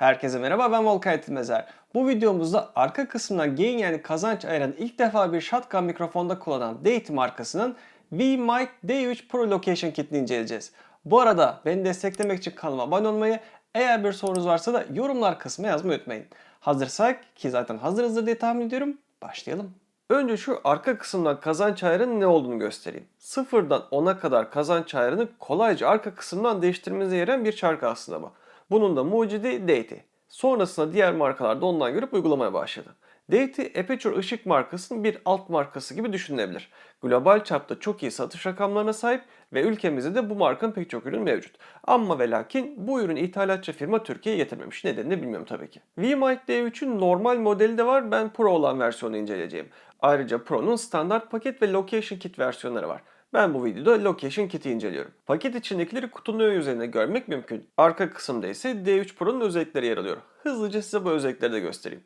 Herkese merhaba ben Volkan Tilmezer. Bu videomuzda arka kısmından gain yani kazanç ayıran ilk defa bir shotgun mikrofonda kullanan Date markasının V-Mic D3 Pro Location Kit'ini inceleyeceğiz. Bu arada beni desteklemek için kanalıma abone olmayı, eğer bir sorunuz varsa da yorumlar kısmına yazmayı unutmayın. Hazırsak ki zaten hazırızdır diye tahmin ediyorum. Başlayalım. Önce şu arka kısımdan kazanç ayarının ne olduğunu göstereyim. Sıfırdan 10'a kadar kazanç ayarını kolayca arka kısımdan değiştirmenize yarayan bir çark aslında bu. Bunun da mucidi Deity. Sonrasında diğer markalar da ondan görüp uygulamaya başladı. Deity, Aperture ışık markasının bir alt markası gibi düşünülebilir. Global çapta çok iyi satış rakamlarına sahip ve ülkemizde de bu markanın pek çok ürün mevcut. Ama ve lakin bu ürün ithalatçı firma Türkiye'ye getirmemiş. Nedenini bilmiyorum tabii ki. VMic D3'ün normal modeli de var. Ben Pro olan versiyonu inceleyeceğim. Ayrıca Pro'nun standart paket ve Location Kit versiyonları var. Ben bu videoda Location Kit'i inceliyorum. Paket içindekileri kutunun ön yüzeyinde görmek mümkün. Arka kısımda ise D3 Pro'nun özellikleri yer alıyor. Hızlıca size bu özellikleri de göstereyim.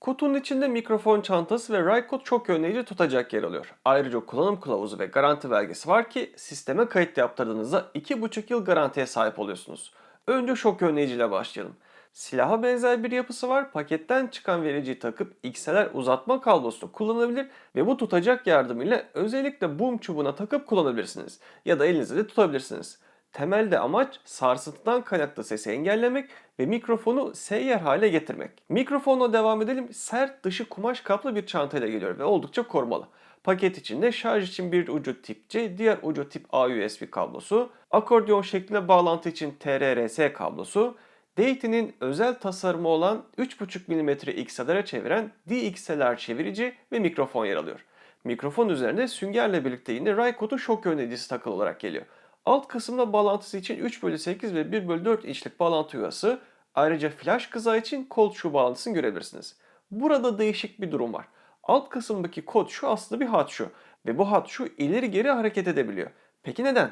Kutunun içinde mikrofon çantası ve Rycote çok önleyici tutacak yer alıyor. Ayrıca kullanım kılavuzu ve garanti belgesi var ki sisteme kayıt yaptırdığınızda 2,5 yıl garantiye sahip oluyorsunuz. Önce şok önleyici ile başlayalım. Silaha benzer bir yapısı var. Paketten çıkan vericiyi takıp XLR uzatma kablosunu kullanabilir ve bu tutacak yardımıyla özellikle boom çubuğuna takıp kullanabilirsiniz. Ya da elinizde de tutabilirsiniz. Temelde amaç sarsıntıdan kaynaklı sesi engellemek ve mikrofonu seyyar hale getirmek. Mikrofonla devam edelim. Sert dışı kumaş kaplı bir çantayla geliyor ve oldukça korumalı. Paket içinde şarj için bir ucu tip C, diğer ucu tip A USB kablosu, akordeon şeklinde bağlantı için TRRS kablosu, Daity'nin özel tasarımı olan 3.5 mm XLR'e çeviren DXLR çevirici ve mikrofon yer alıyor. Mikrofon üzerinde süngerle birlikte yine Rycote'un şok önleyicisi takılı olarak geliyor. Alt kısımda bağlantısı için 3 bölü 8 ve 1 bölü 4 inçlik bağlantı yuvası, ayrıca flash kızağı için kol şu bağlantısını görebilirsiniz. Burada değişik bir durum var. Alt kısımdaki kod şu aslında bir hat şu ve bu hat şu ileri geri hareket edebiliyor. Peki neden?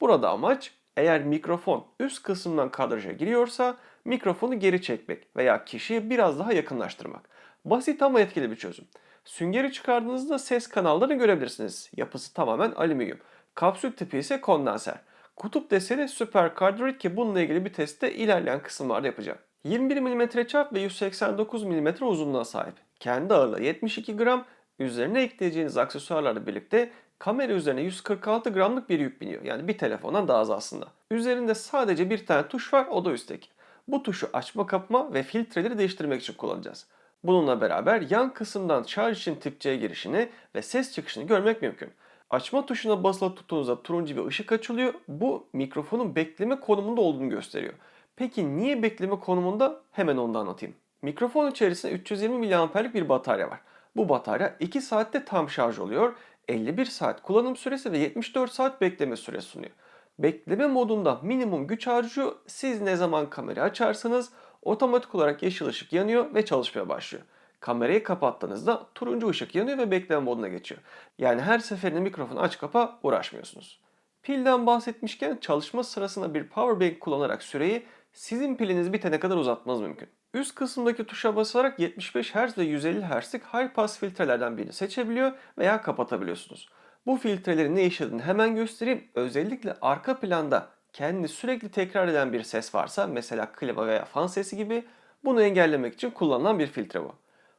Burada amaç eğer mikrofon üst kısımdan kadraja giriyorsa mikrofonu geri çekmek veya kişiye biraz daha yakınlaştırmak. Basit ama etkili bir çözüm. Süngeri çıkardığınızda ses kanallarını görebilirsiniz. Yapısı tamamen alüminyum. Kapsül tipi ise kondenser. Kutup deseni süper kardioid ki bununla ilgili bir testte ilerleyen kısımlarda yapacağım. 21 mm çap ve 189 mm uzunluğuna sahip. Kendi ağırlığı 72 gram, üzerine ekleyeceğiniz aksesuarlarla birlikte kamera üzerine 146 gramlık bir yük biniyor. Yani bir telefondan daha az aslında. Üzerinde sadece bir tane tuş var o da üstteki. Bu tuşu açma kapama ve filtreleri değiştirmek için kullanacağız. Bununla beraber yan kısımdan şarj için tip C girişini ve ses çıkışını görmek mümkün. Açma tuşuna basılı tuttuğunuzda turuncu bir ışık açılıyor. Bu mikrofonun bekleme konumunda olduğunu gösteriyor. Peki niye bekleme konumunda? Hemen onu da anlatayım. Mikrofon içerisinde 320 mAh'lik bir batarya var. Bu batarya 2 saatte tam şarj oluyor. 51 saat kullanım süresi ve 74 saat bekleme süresi sunuyor. Bekleme modunda minimum güç harcıyor. Siz ne zaman kamerayı açarsanız otomatik olarak yeşil ışık yanıyor ve çalışmaya başlıyor. Kamerayı kapattığınızda turuncu ışık yanıyor ve bekleme moduna geçiyor. Yani her seferinde mikrofonu aç kapa uğraşmıyorsunuz. Pilden bahsetmişken çalışma sırasında bir powerbank kullanarak süreyi sizin piliniz bitene kadar uzatmanız mümkün. Üst kısımdaki tuşa basarak 75 Hz ve 150 Hz'lik high pass filtrelerden birini seçebiliyor veya kapatabiliyorsunuz. Bu filtrelerin ne işlediğini hemen göstereyim. Özellikle arka planda kendini sürekli tekrar eden bir ses varsa mesela klima veya fan sesi gibi bunu engellemek için kullanılan bir filtre bu.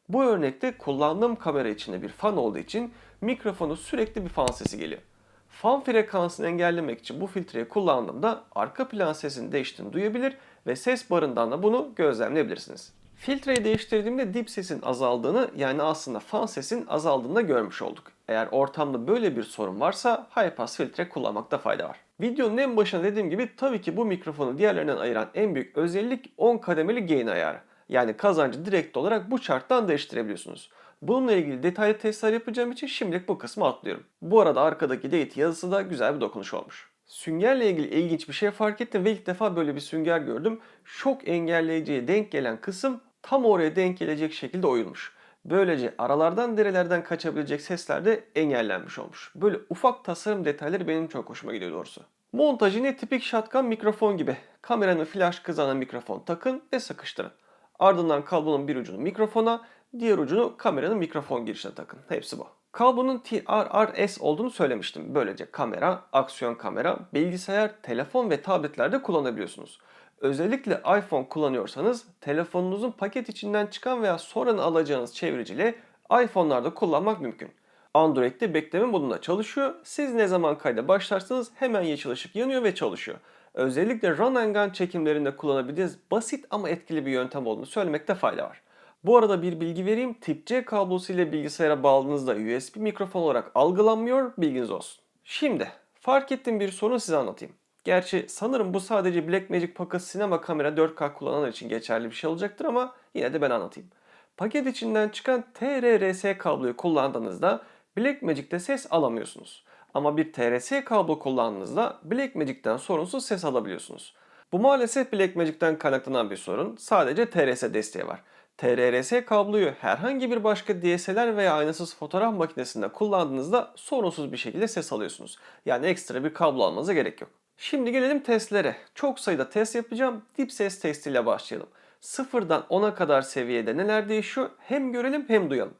Bu örnekte kullandığım kamera içinde bir fan olduğu için mikrofonu sürekli bir fan sesi geliyor. Fan frekansını engellemek için bu filtreyi kullandığımda arka plan sesinin değiştiğini duyabilir ve ses barından da bunu gözlemleyebilirsiniz. Filtreyi değiştirdiğimde dip sesin azaldığını yani aslında fan sesin azaldığını da görmüş olduk. Eğer ortamda böyle bir sorun varsa high pass filtre kullanmakta fayda var. Videonun en başında dediğim gibi tabii ki bu mikrofonu diğerlerinden ayıran en büyük özellik 10 kademeli gain ayarı. Yani kazancı direkt olarak bu charttan değiştirebiliyorsunuz. Bununla ilgili detaylı testler yapacağım için şimdilik bu kısmı atlıyorum. Bu arada arkadaki date yazısı da güzel bir dokunuş olmuş. Süngerle ilgili ilginç bir şey fark ettim ve ilk defa böyle bir sünger gördüm. Şok engelleyiciye denk gelen kısım tam oraya denk gelecek şekilde oyulmuş. Böylece aralardan derelerden kaçabilecek sesler de engellenmiş olmuş. Böyle ufak tasarım detayları benim çok hoşuma gidiyor doğrusu. Montaj yine tipik shotgun mikrofon gibi. Kameranın flash kızağına mikrofon takın ve sıkıştırın. Ardından kablonun bir ucunu mikrofona, diğer ucunu kameranın mikrofon girişine takın. Hepsi bu. Kablonun TRRS olduğunu söylemiştim. Böylece kamera, aksiyon kamera, bilgisayar, telefon ve tabletlerde kullanabiliyorsunuz. Özellikle iPhone kullanıyorsanız telefonunuzun paket içinden çıkan veya sonradan alacağınız çevriciyle iPhone'larda kullanmak mümkün. Android'de bekleme modunda çalışıyor. Siz ne zaman kayda başlarsanız hemen yeşil ışık yanıyor ve çalışıyor. Özellikle run and gun çekimlerinde kullanabildiğiniz basit ama etkili bir yöntem olduğunu söylemekte fayda var. Bu arada bir bilgi vereyim. Tip C kablosu ile bilgisayara bağladığınızda USB mikrofon olarak algılanmıyor. Bilginiz olsun. Şimdi fark ettiğim bir sorunu size anlatayım. Gerçi sanırım bu sadece Blackmagic Pocket sinema kamera 4K kullananlar için geçerli bir şey olacaktır ama yine de ben anlatayım. Paket içinden çıkan TRRS kabloyu kullandığınızda Blackmagic'te ses alamıyorsunuz. Ama bir TRS kablo kullandığınızda Blackmagic'ten sorunsuz ses alabiliyorsunuz. Bu maalesef Blackmagic'ten kaynaklanan bir sorun. Sadece TRS desteği var. TRRS kabloyu herhangi bir başka DSLR veya aynasız fotoğraf makinesinde kullandığınızda sorunsuz bir şekilde ses alıyorsunuz. Yani ekstra bir kablo almanıza gerek yok. Şimdi gelelim testlere. Çok sayıda test yapacağım. Dip ses testiyle başlayalım. Sıfırdan 10'a kadar seviyede neler değişiyor hem görelim hem duyalım.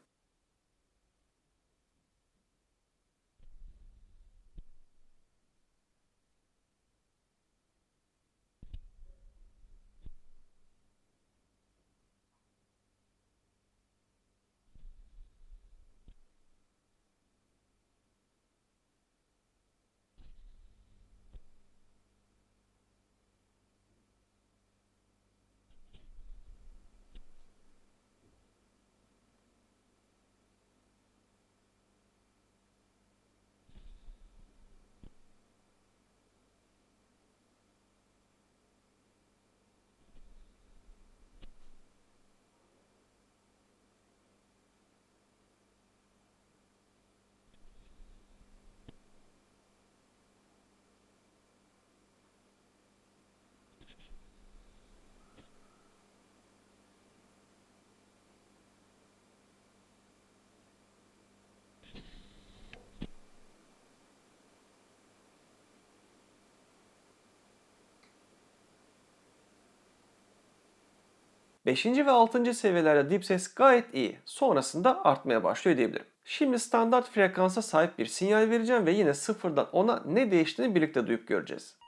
Beşinci ve altıncı seviyelerde dip ses gayet iyi. Sonrasında artmaya başlıyor diyebilirim. Şimdi standart frekansa sahip bir sinyal vereceğim ve yine sıfırdan 10'a ne değiştiğini birlikte duyup göreceğiz.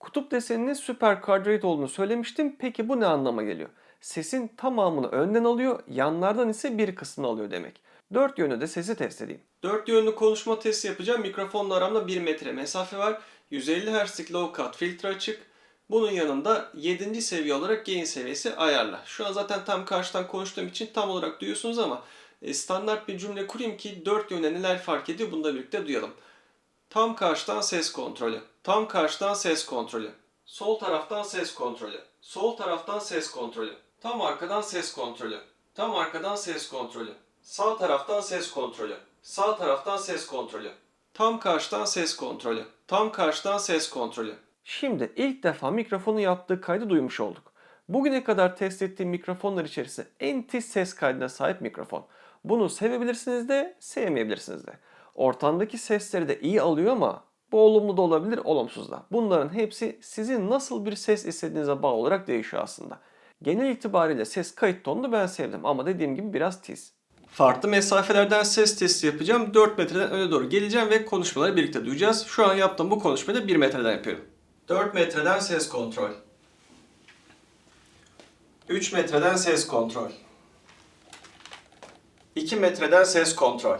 Kutup deseninin süper cardiorate olduğunu söylemiştim. Peki bu ne anlama geliyor? Sesin tamamını önden alıyor, yanlardan ise bir kısmını alıyor demek. Dört yönlü de sesi test edeyim. Dört yönlü konuşma testi yapacağım. Mikrofonla aramda 1 metre mesafe var. 150 Hz'lik low cut filtre açık. Bunun yanında 7. seviye olarak gain seviyesi ayarla. Şu an zaten tam karşıdan konuştuğum için tam olarak duyuyorsunuz ama e, standart bir cümle kurayım ki dört yöne neler fark ediyor bunu da birlikte duyalım. Tam karşıdan ses kontrolü. Tam karşıdan ses kontrolü. Sol taraftan ses kontrolü. Sol taraftan ses kontrolü. Tam arkadan ses kontrolü. Tam arkadan ses kontrolü. Sağ taraftan ses kontrolü. Sağ taraftan ses kontrolü. Tam karşıdan ses kontrolü. Tam karşıdan ses kontrolü. Şimdi ilk defa mikrofonu yaptığı kaydı duymuş olduk. Bugüne kadar test ettiğim mikrofonlar içerisinde en tiz ses kaydına sahip mikrofon. Bunu sevebilirsiniz de sevmeyebilirsiniz de. Ortamdaki sesleri de iyi alıyor ama bu olumlu da olabilir, olumsuz da. Bunların hepsi sizin nasıl bir ses istediğinize bağlı olarak değişiyor aslında. Genel itibariyle ses kayıt tonunu ben sevdim ama dediğim gibi biraz tiz. Farklı mesafelerden ses testi yapacağım. 4 metreden öne doğru geleceğim ve konuşmaları birlikte duyacağız. Şu an yaptığım bu konuşmayı da 1 metreden yapıyorum. 4 metreden ses kontrol. 3 metreden ses kontrol. 2 metreden ses kontrol.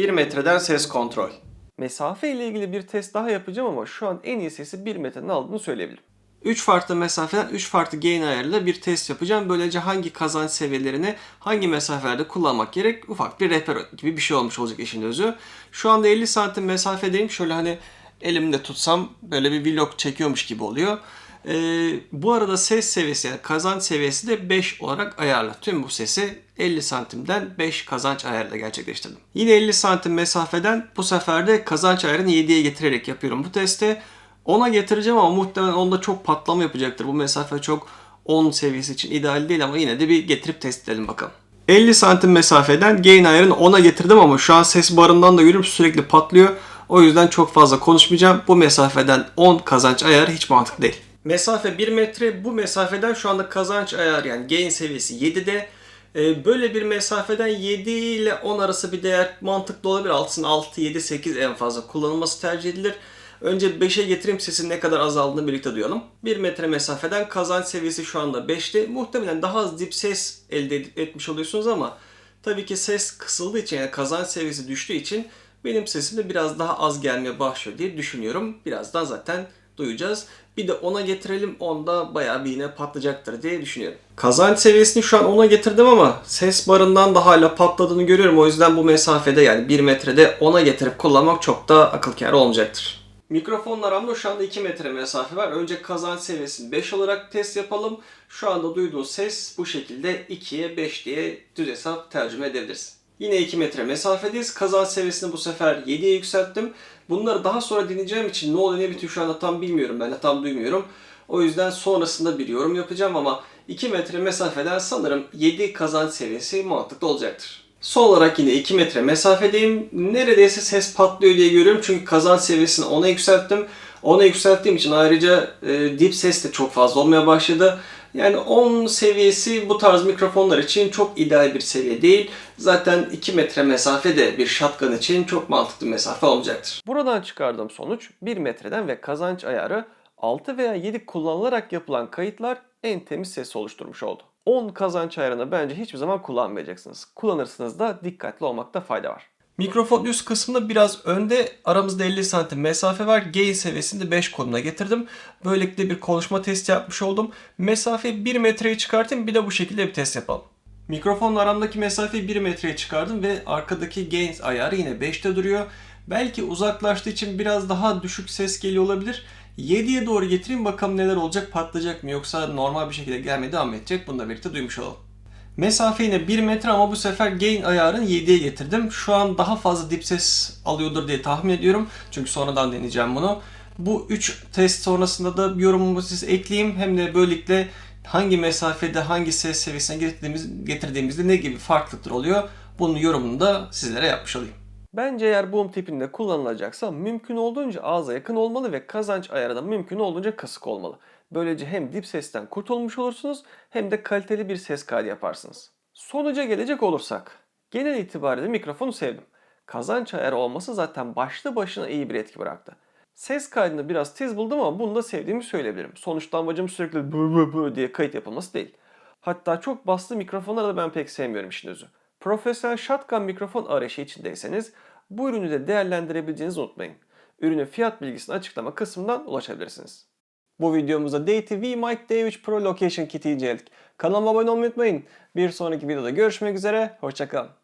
1 metreden ses kontrol. Mesafe ile ilgili bir test daha yapacağım ama şu an en iyi sesi 1 metreden aldığını söyleyebilirim. 3 farklı mesafeden 3 farklı gain ayarıyla bir test yapacağım. Böylece hangi kazanç seviyelerini hangi mesafelerde kullanmak gerek ufak bir rehber gibi bir şey olmuş olacak işin özü. Şu anda 50 santim mesafedeyim. Şöyle hani elimde tutsam böyle bir vlog çekiyormuş gibi oluyor. Ee, bu arada ses seviyesi yani kazanç seviyesi de 5 olarak ayarlı. Tüm bu sesi 50 santimden 5 kazanç ayarıyla gerçekleştirdim. Yine 50 santim mesafeden bu sefer de kazanç ayarını 7'ye getirerek yapıyorum bu testi. 10'a getireceğim ama muhtemelen onda çok patlama yapacaktır. Bu mesafe çok 10 seviyesi için ideal değil ama yine de bir getirip test edelim bakalım. 50 santim mesafeden gain ayarını 10'a getirdim ama şu an ses barından da görüyorum sürekli patlıyor. O yüzden çok fazla konuşmayacağım. Bu mesafeden 10 kazanç ayarı hiç mantıklı değil. Mesafe 1 metre. Bu mesafeden şu anda kazanç ayarı yani gain seviyesi 7'de. Ee, Böyle bir mesafeden 7 ile 10 arası bir değer mantıklı olabilir. Altısının 6, 7, 8 en fazla kullanılması tercih edilir. Önce 5'e getireyim sesin ne kadar azaldığını birlikte duyalım. 1 metre mesafeden kazanç seviyesi şu anda 5'te. Muhtemelen daha az dip ses elde etmiş oluyorsunuz ama tabii ki ses kısıldığı için yani kazanç seviyesi düştüğü için benim sesim de biraz daha az gelmeye başlıyor diye düşünüyorum. Birazdan zaten duyacağız. Bir de 10'a getirelim. Onda bayağı bir yine patlayacaktır diye düşünüyorum. Kazanç seviyesini şu an 10'a getirdim ama ses barından da hala patladığını görüyorum. O yüzden bu mesafede yani 1 metrede 10'a getirip kullanmak çok da akıl kârı olmayacaktır. Mikrofonla aramda şu anda 2 metre mesafe var. Önce kazanç seviyesini 5 olarak test yapalım. Şu anda duyduğunuz ses bu şekilde 2'ye 5 diye düz hesap tercüme edebiliriz. Yine 2 metre mesafedeyiz. Kazanç seviyesini bu sefer 7'ye yükselttim. Bunları daha sonra dinleyeceğim için ne oluyor ne bitiyor şu anda tam bilmiyorum. Ben de tam duymuyorum. O yüzden sonrasında bir yorum yapacağım ama 2 metre mesafeden sanırım 7 kazanç seviyesi mantıklı olacaktır. Son olarak yine 2 metre mesafedeyim. Neredeyse ses patlıyor diye görüyorum. Çünkü kazanç seviyesini 10'a yükselttim. 10'a yükselttiğim için ayrıca e, dip ses de çok fazla olmaya başladı. Yani 10 seviyesi bu tarz mikrofonlar için çok ideal bir seviye değil. Zaten 2 metre mesafe de bir shotgun için çok mantıklı mesafe olmayacaktır. Buradan çıkardığım sonuç 1 metreden ve kazanç ayarı 6 veya 7 kullanılarak yapılan kayıtlar en temiz sesi oluşturmuş oldu. 10 kazanç ayarını bence hiçbir zaman kullanmayacaksınız. Kullanırsınız da dikkatli olmakta fayda var. Mikrofon üst kısmında biraz önde aramızda 50 santim mesafe var. Gain seviyesini 5 konumuna getirdim. Böylelikle bir konuşma testi yapmış oldum. Mesafeyi 1 metreye çıkartayım bir de bu şekilde bir test yapalım. Mikrofonla aramdaki mesafeyi 1 metreye çıkardım ve arkadaki gain ayarı yine 5'te duruyor. Belki uzaklaştığı için biraz daha düşük ses geliyor olabilir. 7'ye doğru getireyim bakalım neler olacak patlayacak mı yoksa normal bir şekilde gelmeye devam edecek. Bunu da birlikte duymuş olalım. Mesafe yine 1 metre ama bu sefer gain ayarını 7'ye getirdim. Şu an daha fazla dip ses alıyordur diye tahmin ediyorum. Çünkü sonradan deneyeceğim bunu. Bu 3 test sonrasında da yorumumu siz ekleyeyim. Hem de böylelikle hangi mesafede hangi ses seviyesine getirdiğimiz, getirdiğimizde ne gibi farklılıklar oluyor. Bunun yorumunu da sizlere yapmış olayım. Bence eğer boom tipinde kullanılacaksa mümkün olduğunca ağza yakın olmalı ve kazanç ayarı da mümkün olduğunca kısık olmalı. Böylece hem dip sesten kurtulmuş olursunuz hem de kaliteli bir ses kaydı yaparsınız. Sonuca gelecek olursak, genel itibariyle mikrofonu sevdim. Kazanç ayarı olması zaten başlı başına iyi bir etki bıraktı. Ses kaydını biraz tiz buldum ama bunu da sevdiğimi söyleyebilirim. Sonuçta amacım sürekli bö bö bö diye kayıt yapılması değil. Hatta çok baslı mikrofonları da ben pek sevmiyorum işin özü. Profesyonel shotgun mikrofon arayışı içindeyseniz bu ürünü de değerlendirebileceğinizi unutmayın. Ürünün fiyat bilgisini açıklama kısmından ulaşabilirsiniz. Bu videomuzda DTV Mic D3 Pro Location Kit'i inceledik. Kanalıma abone olmayı unutmayın. Bir sonraki videoda görüşmek üzere, hoşçakalın.